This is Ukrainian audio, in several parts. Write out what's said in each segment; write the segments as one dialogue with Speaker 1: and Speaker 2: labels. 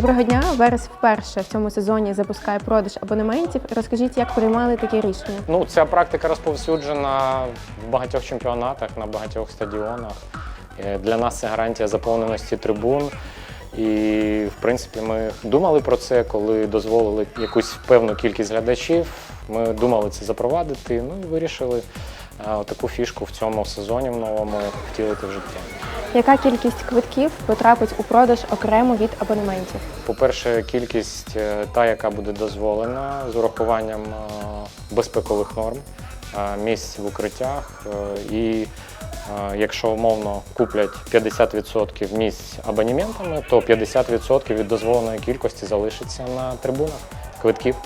Speaker 1: Доброго дня. Верес вперше в цьому сезоні запускає продаж абонементів. Розкажіть, як приймали таке рішення?
Speaker 2: Ну, ця практика розповсюджена в багатьох чемпіонатах, на багатьох стадіонах. Е, Для нас це гарантія заповненості трибун. І, в принципі, ми думали про це, коли дозволили якусь певну кількість глядачів. Ми думали це запровадити, ну і вирішили е, таку фішку в цьому сезоні в новому втілити в життя.
Speaker 1: Яка кількість квитків потрапить у продаж окремо від абонементів?
Speaker 2: По-перше, кількість е, та, яка буде дозволена з урахуванням е, безпекових норм, е, місць в укриттях. І якщо умовно куплять 50% місць абонементами, то 50% від дозволеної кількості залишиться на трибунах квитків.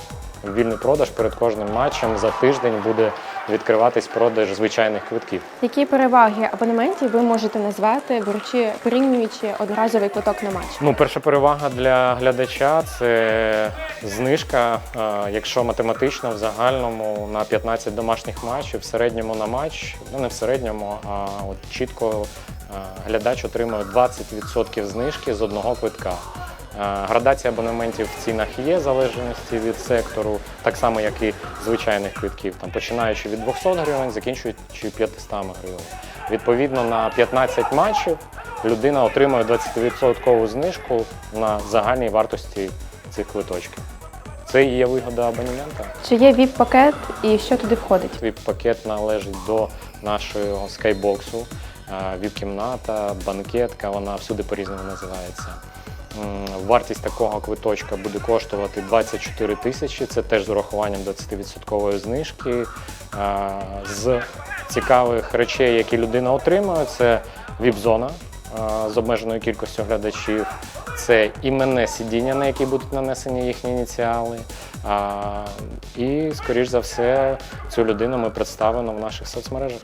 Speaker 2: Вільний продаж перед кожним матчем за тиждень буде відкриватись продаж звичайних квитків.
Speaker 1: Які переваги абонементів ви можете назвати, беручи порівнюючи одноразовий квиток на матч?
Speaker 2: Ну, перша перевага для глядача це знижка, е, якщо математично в загальному на 15 домашніх матчів, в середньому на матч, ну не в середньому, а от чітко е, глядач отримує 20% знижки з одного квитка. Е, Градація абонементів в цінах є, в залежності від сектору, так само, як і звичайних квитків, там, починаючи від 200 гривень, закінчуючи 500 гривень. Відповідно, на 15 матчів людина отримує 20% знижку на загальній вартості цих квиточків. Це і є вигода абонемента.
Speaker 1: Чи є ВІП-пакет і що туди входить?
Speaker 2: Віп-пакет належить до нашого скайбоксу. Е, Віп-кімната, банкетка, вона всюди по-різному називається. Вартість такого квиточка буде коштувати 24 тисячі, це теж з урахуванням 20% знижки. Е, З цікавих речей, які людина отримує, це віп-зона е, з обмеженою кількістю глядачів, це іменне сидіння, на які будуть нанесені їхні ініціали. І, скоріш за все, цю людину ми представимо в наших соцмережах.